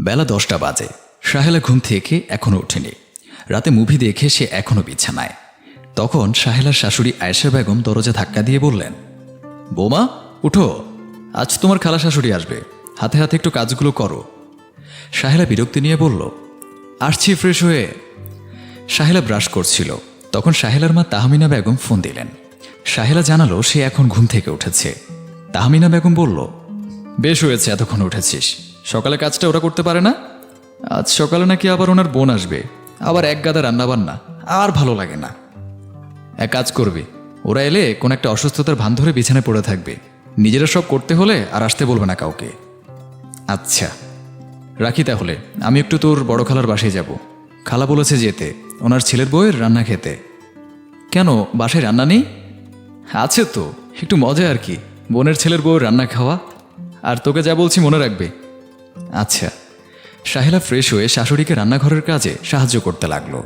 বেলা দশটা বাজে। সাহেলা ঘুম থেকে এখনও ওঠেনি। রাতে মুভি দেখে সে এখনও বিছানায়। তখন সাহেলার শাশুড়ি আয়েশা বেগম দরজা ধাক্কা দিয়ে বললেন, বোমা, উঠো। আজ তোমার খালা শাশুড়ি আসবে। হাতে হাতে একটু কাজগুলো করো। সাহেলা বিরক্তি নিয়ে বলল, আসছি ফ্রেশ হয়ে। সাহেলা ব্রাশ করছিল। তখন সাহেলার মা তাহমিনা বেগম ফোন দিলেন। সাহেলা জানালো সে এখন ঘুম থেকে উঠেছে। তাহমিনা বেগম বলল, বেশ হয়েছে, এতক্ষণ উঠেছিস। সকালে কাজটা ওরা করতে পারে না? আজ সকালে নাকি আবার ওনার বোন আসবে। আবার এক গাদা রান্নাবান্না। আর ভালো লাগে না। এক কাজ করবে। ওরা এলে কোন একটা অসুস্থতার ভান ধরে বিছানায় পড়ে থাকবে। নিজেরা সব করতে হলে আর আসতে বলবে না কাউকে। আচ্ছা রাখি তাহলে। আমি একটু তোর বড় খালার বাসায় যাব। খালা বলেছে যেতে। ওনার ছেলের বউয়ের রান্না খেতে। কেন? বাসায় রান্না নেই? আছে তো। একটু মজা আর কি। বোনের ছেলের বউয়ের রান্না খাওয়া। আর তোকে যা বলছি মনে রাখবে। আচ্ছা সাহেলা ফ্রেশ হয়ে শাশুড়িকে রান্নাঘরের কাজে সাহায্য করতে লাগল।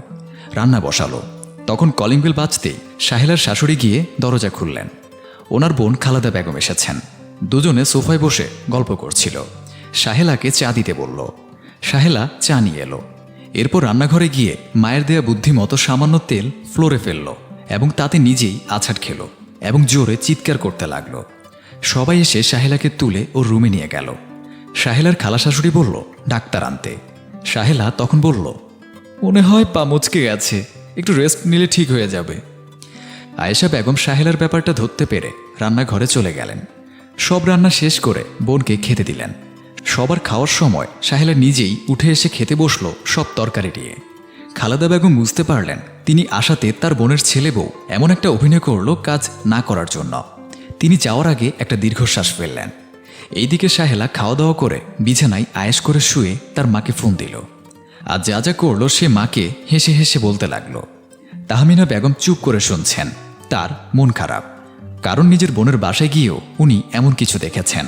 রান্না বসালো। তখন কলিং বেল বাজতেই সাহেলার শাশুড়ি গিয়ে দরজা খুললেন। ওনার বোন খালাদা বেগম এসেছেন। দুজনে সোফায় বসে গল্প করছিল। সাহেলাকে চা দিতে বলল। সাহেলা চা নিয়ে এলো। এরপর রান্নাঘরে গিয়ে মায়ের দেয়া বুদ্ধিমতো সামান্য তেল ফ্লোরে ফেলল এবং তাতে নিজেই আছাড় খেলো এবং জোরে চিৎকার করতে লাগল। সবাই এসে সাহেলাকে তুলে ওর রুমে নিয়ে গেল। সাহেলার খালা শাশুড়ি বলল, ডাক্তার আনতে। সাহেলা তখন বলল, মনে হয় পা মুচকে গেছে, একটু রেস্ট নিলে ঠিক হয়ে যাবে। আয়েশা বেগম সাহেলার ব্যাপারটা ধরতে পেরে রান্নাঘরে চলে গেলেন। সব রান্না শেষ করে বোনকে খেতে দিলেন। সবার খাওয়ার সময় সাহেলা নিজেই উঠে এসে খেতে বসল সব তরকারি দিয়ে খালাদা বেগম বুঝতে পারলেন, তিনি আশাতে তার বোনের ছেলে বউ এমন একটা অভিনয় করল কাজ না করার জন্য। তিনি যাওয়ার আগে একটা দীর্ঘশ্বাস ফেললেন। এইদিকে সাহেলা খাওয়া দাওয়া করে বিছানায় আয়েস করে শুয়ে তার মাকে ফোন দিল। আর যা যা করল সে মাকে হেসে হেসে বলতে লাগল, তাহমিনা বেগম চুপ করে শুনছেন, তার মন খারাপ। কারণ নিজের বোনের বাসায় গিয়েও উনি এমন কিছু দেখেছেন।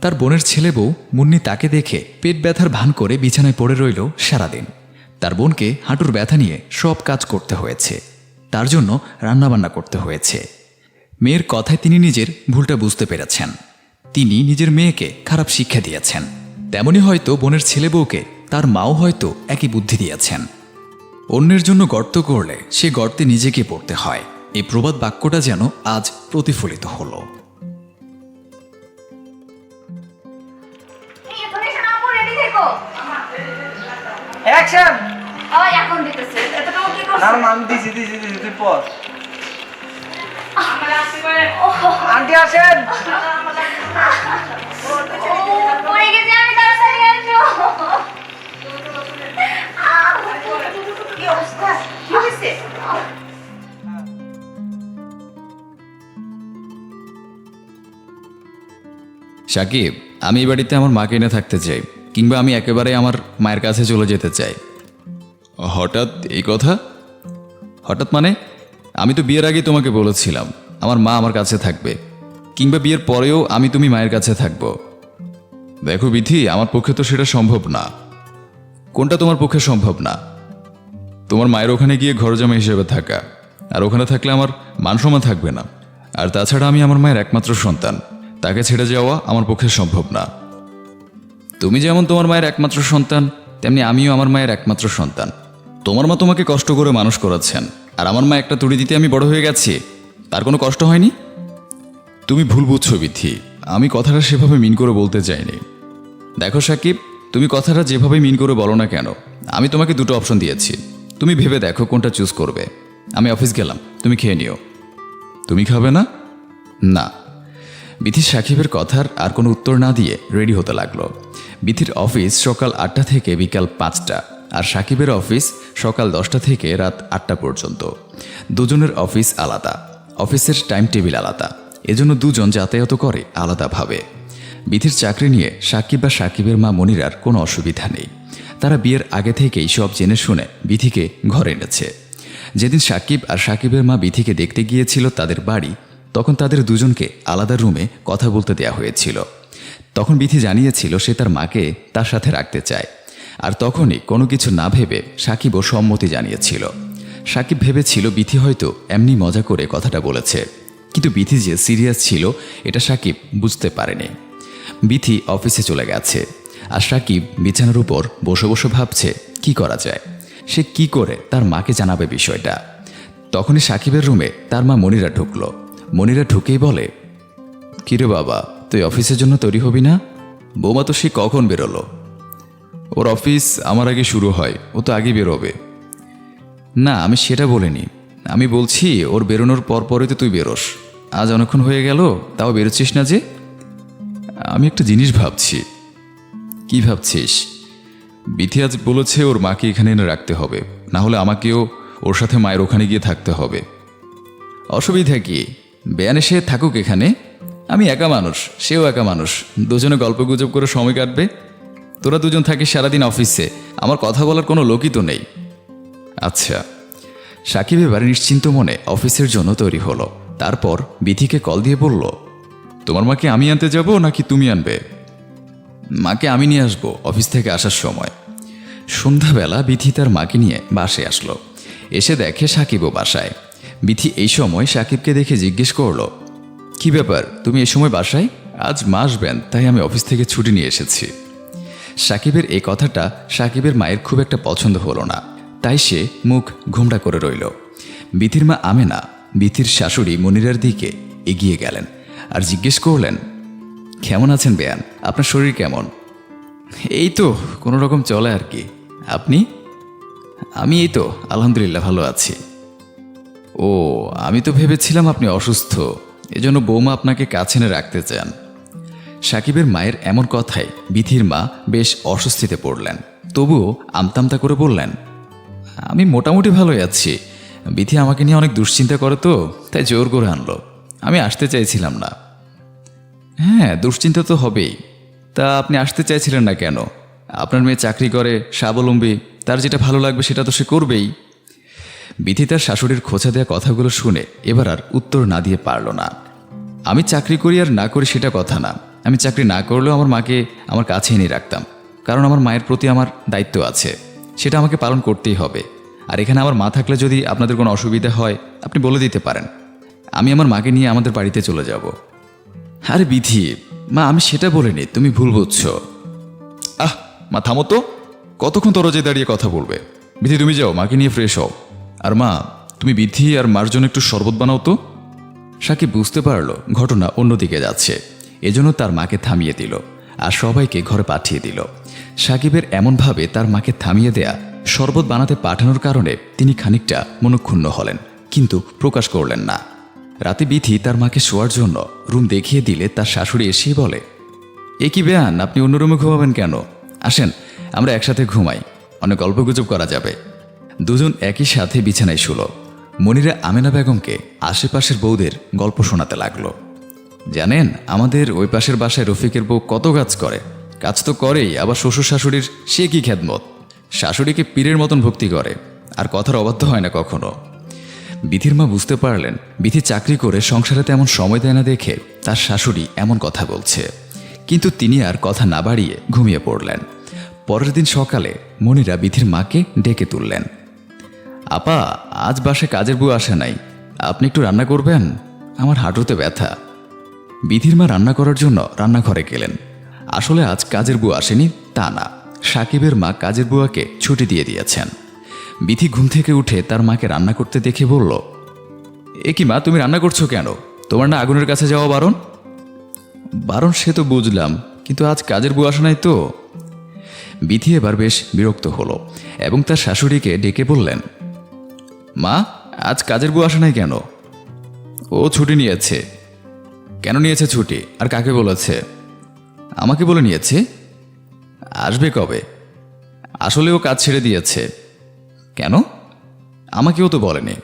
তার বোনের ছেলে বউ মুন্নি তাকে দেখে পেট ব্যথার ভান করে বিছানায় পড়ে রইল সারাদিন। তার বোনকে হাঁটুর ব্যথা নিয়ে সব কাজ করতে হয়েছে। তার জন্য রান্নাবান্না করতে হয়েছে। মেয়ের কথায় তিনি নিজের ভুলটা বুঝতে পেরেছেন। তিনি নিজের মেয়েকে খারাপ শিক্ষা দিয়েছেন। তেমনি হয়তো বোনের ছেলে বউকে তার মাও হয়তো একই বুদ্ধি দিয়েছেন। অন্যের জন্য গর্ত করলে সে গর্তে নিজেকে পড়তে হয়। এই প্রবাদ বাক্যটা যেন আজ প্রতিফলিত হলো। পড়ে অ্যাকশন এখন দিতেছে। এতটুকু কি না না আমি দিছি দিছি দিছি তুই পর কি হয়েছে? সাকিব আমি এই বাড়িতে আমার মাকে এনে থাকতে চাই কিংবা আমি একেবারে আমার মায়ের কাছে চলে যেতে চাই। হঠাৎ এই কথা? হঠাৎ মানে? আমি তো বিয়ের আগে তোমাকে বলেছিলাম, আমার মা আমার কাছে থাকবে, কিংবা বিয়ের পরেও আমি তুমি মায়ের কাছে থাকব। দেখো বিধি, আমার পক্ষে তো সেটা সম্ভব না। কোনটা তোমার পক্ষে সম্ভব না? তোমার মায়ের ওখানে গিয়ে ঘর জামা হিসেবে থাকা, আর ওখানে থাকলে আমার মান সম্মান থাকবে না। আর তাছাড়া আমি আমার মায়ের একমাত্র সন্তান, তাকে ছেড়ে যাওয়া আমার পক্ষে সম্ভব না। তুমি যেমন তোমার মায়ের একমাত্র সন্তান, তেমনি আমিও আমার মায়ের একমাত্র সন্তান। তোমার মা তোমাকে কষ্ট করে মানুষ করাচ্ছেন। আর আমার মা একটা তুড়ি দিতে আমি বড় হয়ে গেছি। তার কোনো কষ্ট হয়নি? তুমি ভুল বুঝছ, বিথি। আমি কথাটা সেভাবে মিন করে বলতে চাইনি দেখো, সাকিব, তুমি কথাটা যেভাবে মিন করে বলো না কেন, আমি তোমাকে দুটো অপশন দিয়েছি। তুমি ভেবে দেখো কোনটা চুজ করবে। আমি অফিস গেলাম, তুমি খেয়ে নিও। তুমি খাবে না? না। বিথি সাকিবের কথার আর কোনো উত্তর না দিয়ে রেডি হতে লাগল। বিথির অফিস সকাল আটটা থেকে বিকাল পাঁচটা। আর সাকিবের অফিস সকাল দশটা থেকে রাত আটটা পর্যন্ত। দুজনের অফিস আলাদা। অফিসের টাইম টেবিল আলাদা। এজন্য দুজন যাতায়াত করে আলাদাভাবে। বিধির চাকরি নিয়ে সাকিব বা সাকিবের মা মনিরার কোনো অসুবিধা নেই। তারা বিয়ের আগে থেকেই সব জেনে শুনে বিধিকে ঘরে এনেছে। যেদিন সাকিব আর সাকিবের মা বিধিকে দেখতে গিয়েছিল তাদের বাড়ি, তখন তাদের দুজনকে আলাদা রুমে কথা বলতে দেয়া হয়েছিল। তখন বিধি জানিয়েছিল সে তার মাকে তার সাথে রাখতে চায়। আর তখনই কোনো কিছু না ভেবে সাকিবও সম্মতি জানিয়েছিল। সাকিব ভেবেছিল বিথি হয়তো এমনি মজা করে কথাটা বলেছে। কিন্তু বিথি যে সিরিয়াস ছিল, এটা সাকিব বুঝতে পারেনি। বিথি অফিসে চলে গেছে আর সাকিব বিছানার উপর বসে বসে ভাবছে, কি করা যায়? সে কি করে তার মাকে জানাবে বিষয়টা? তখনই সাকিবের রুমে তার মা মনিরা ঢুকলো। মনিরা ঢুকেই বলে, কিরে বাবা, তুই অফিসের জন্য তৈরি হবি না? বৌমা তো সে কখন বেরোলো? ওর অফিস আমার আগে শুরু হয়, ও তো আগে বেরোবে। না, আমি সেটা বলিনি। আমি বলছি, ওর বেরোনোর পর পরে তো তুই বেরোস। আজ অনেকক্ষণ হয়ে গেল, তাও বেরোচ্ছিস না যে? আমি একটা জিনিস ভাবছি। কি ভাবছিস? বিথি আজ বলেছে ওর মাকে এখানে এনে রাখতে হবে, না হলে আমাকেও ওর সাথে মায়ের ওখানে গিয়ে থাকতে হবে। অসুবিধা কি? বেয়ান এসে থাকুক এখানে। আমি একা মানুষ, সেও একা মানুষ, দুজনে গল্প গুজব করে সময় কাটবে। তোরা দুজন থাকিস সারাদিন অফিসে। আমার কথা বলার কোনো লোকই তো নেই। আচ্ছা সাকিব এবার নিশ্চিন্ত মনে অফিসের জন্য তৈরি হলো। তারপর বিথিকে কল দিয়ে বলল, তোমার মাকে আমি আনতে যাব নাকি তুমি আনবে? মাকে আমি নিয়ে আসব অফিস থেকে আসার সময়। সন্ধ্যাবেলা বিথি তার মাকে নিয়ে বাসে আসলো। এসে দেখে সাকিবও বাসায়। বিথি এই সময় সাকিবকে দেখে জিজ্ঞেস করল, কি ব্যাপার? তুমি এই সময় বাসায়? আজ মা আসবেন তাই আমি অফিস থেকে ছুটি নিয়ে এসেছি। সাকিবের এই কথাটা সাকিবের মায়ের খুব একটা পছন্দ হলো না। তাই সে মুখ ঘুমটা করে রইল। বিথির মা আমেনা, বিথির শাশুড়ি মনিরার দিকে এগিয়ে গেলেন আর জিজ্ঞেস করলেন, কেমন আছেন বেয়ান? আপনার শরীর কেমন? এই তো, কোনো রকম চলে আর কি। আপনি? আমি এই তো, আলহামদুলিল্লাহ ভালো আছি। ও, আমি তো ভেবেছিলাম আপনি অসুস্থ। এজন্য বৌমা আপনাকে কাছে রাখতে চান। সাকিবের মায়ের এমন কথায় বিথির মা বেশ অস্বস্তিতে পড়লেন। তবুও আমতামতা করে বললেন, আমি মোটামুটি ভালোই আছি। বিথি আমাকে নিয়ে অনেক দুশ্চিন্তা করে তো, তাই জোর করে আনলো। আমি আসতে চাইছিলাম না। হ্যাঁ দুশ্চিন্তা তো হবেই। তা আপনি আসতে চাইছিলেন না কেন? আপনার মেয়ে চাকরি করে, স্বাবলম্বী, তার যেটা ভালো লাগবে সেটা তো সে করবেই। বিথি তার শাশুড়ির খোঁচা দেওয়া কথাগুলো শুনে এবার আর উত্তর না দিয়ে পারল না। আমি চাকরি করি আর না করি সেটা কথা না। আমি চাকরি না করলেও আমার মাকে আমার কাছে এনে রাখতাম। কারণ আমার মায়ের প্রতি আমার দায়িত্ব আছে। সেটা আমাকে পালন করতেই হবে। আর এখানে আমার মা থাকলে যদি আপনাদের কোনো অসুবিধা হয়, আপনি বলে দিতে পারেন। আমি আমার মাকে নিয়ে আমাদের বাড়িতে চলে যাব। আরে বিধি, মা আমি সেটা বলিনি, তুমি ভুল বুঝছ। আহ, মা থামো তো। কতক্ষণ দরজায় দাঁড়িয়ে কথা বলবে? বিধি, তুমি যাও, মাকে নিয়ে ফ্রেশ হও। আর মা, তুমি বিধি আর মার জন্য একটু শরবত বানাও তো। সাকিব বুঝতে পারল, ঘটনা অন্যদিকে যাচ্ছে। এজন্য তার মাকে থামিয়ে দিল আর সবাইকে ঘরে পাঠিয়ে দিল। সাকিবের এমনভাবে তার মাকে থামিয়ে দেয়া, শরবত বানাতে পাঠানোর কারণে তিনি খানিকটা মনক্ষুণ্ণ হলেন, কিন্তু প্রকাশ করলেন না। রাতে বিথি তার মাকে শোয়ার জন্য রুম দেখিয়ে দিলে তার শাশুড়ি এসেই বলে, এ কি বেয়ান, আপনি অন্য রুমে ঘুমাবেন কেন? আসেন, আমরা একসাথে ঘুমাই, অনেক গল্পগুজব করা যাবে। দুজন একই সাথে বিছানায় শুলো। মনিরা আমেনা বেগমকে আশেপাশের বউদের গল্প শোনাতে লাগল। জানেন, আমাদের ওই পাশের বাসায় রফিকের বউ কত কাজ করে। কাজ তো করেই, আবার শ্বশুর শাশুড়ির সে কি খ্যাতমত শাশুড়িকে পীরের মতন ভক্তি করে, আর কথার অবাধ্য হয় না কখনো। বিধির মা বুঝতে পারলেন, বিধি চাকরি করে সংসারে তেমন সময় দেয় না দেখে তার শাশুড়ি এমন কথা বলছে। কিন্তু তিনি আর কথা না বাড়িয়ে ঘুমিয়ে পড়লেন। পরের দিন সকালে মনিরা বিধির মাকে ডেকে তুললেন। আপা, আজ বাসে কাজের বউ আসে নাই। আপনি একটু রান্না করবেন? আমার হাঁটুতে ব্যথা। বিধির মা রান্না করার জন্য রান্নাঘরে গেলেন। আসলে আজ কাজের বউ আসেনি, তা না। সাকিবের মা কাজের বুয়াকে ছুটি দিয়ে দিয়েছেন। বিধি ঘুম থেকে উঠে তার মাকে রান্না করতে দেখে বলল, এ কি মা, তুমি রান্না করছ কেন? তোমার না আগুনের কাছে যাওয়া বারণ? বারণ সে তো বুঝলাম, কিন্তু আজ কাজের বউ আসে নাই তো? বিধি এবার বেশ বিরক্ত হলো এবং তার শাশুড়িকে ডেকে বললেন, মা, আজ কাজের বউ আসে নাই কেন? ও ছুটি নিয়েছে কেন নিয়েছে ছুটি? আর কাকে বলেছে? আমাকে বলে নিয়েছে? আসবে কবে? আসলে ও কাজ ছেড়ে দিয়েছে। কেন? আমাকেও তো বলেনি।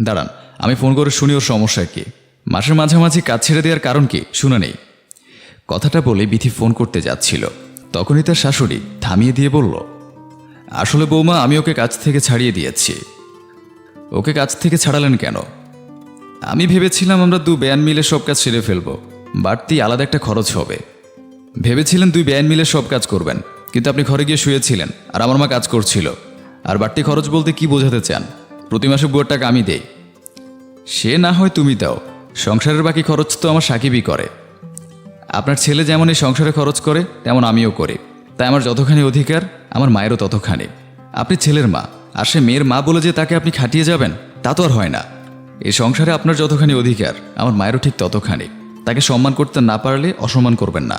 দাঁড়ান, আমি ফোন করে শুনি ওর সমস্যা কি। মাসের মাঝামাঝি কাজ ছেড়ে দেওয়ার কারণ কি? শুনে নেই। কথাটা বলে বিথি ফোন করতে যাচ্ছিল। তখনই তার শাশুড়ি থামিয়ে দিয়ে বলল, আসলে বৌমা, আমি ওকে কাজ থেকে ছাড়িয়ে দিয়েছি। ওকে কাজ থেকে ছাড়ালেন কেন? আমি ভেবেছিলাম আমরা দু ব্যান মিলে সব কাজ সেরে ফেলব, বাড়তি আলাদা একটা খরচ হবে। ভেবেছিলেন দুই ব্যান মিলে সব কাজ করবেন, কিন্তু আপনি ঘরে গিয়ে শুয়েছিলেন আর আমার মা কাজ করছিল। আর বাড়তি খরচ বলতে কি বোঝাতে চান? প্রতি মাসে বুয়ার টাকা আমি দেই। সে না হয় তুমি দাও, সংসারের বাকি খরচ তো আমার সাকিবই করে। আপনার ছেলে যেমন এই সংসারে খরচ করে, তেমন আমিও করি। তাই আমার যতখানি অধিকার, আমার মায়েরও ততখানি। আপনি ছেলের মা, আর সে মেয়ের মা বলে যে তাকে আপনি খাটিয়ে যাবেন, তা তো আর হয় না। এই সংসারে আপনার যতখানি অধিকার, আমার মায়েরও ঠিক ততখানি। তাকে সম্মান করতে না পারলে অসম্মান করবেন না।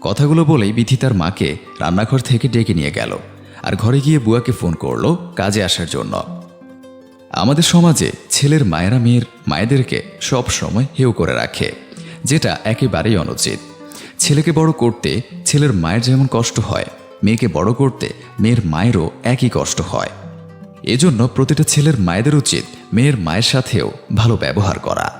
কথাগুলো বলেই বিথি তার মাকে রান্নাঘর থেকে ডেকে নিয়ে গেল আর ঘরে গিয়ে বুয়াকে ফোন করল কাজে আসার জন্য। আমাদের সমাজে ছেলের মায়েরা মেয়ের মায়েদেরকে সব সময় হেউ করে রাখে, যেটা একেবারেই অনুচিত। ছেলেকে বড় করতে ছেলের মায়ের যেমন কষ্ট হয়, মেয়েকে বড় করতে মেয়ের মায়েরও একই কষ্ট হয়। এজন্য প্রতিটা ছেলের মায়েদের উচিত মেয়ের মায়ের সাথেও ভালো ব্যবহার করা।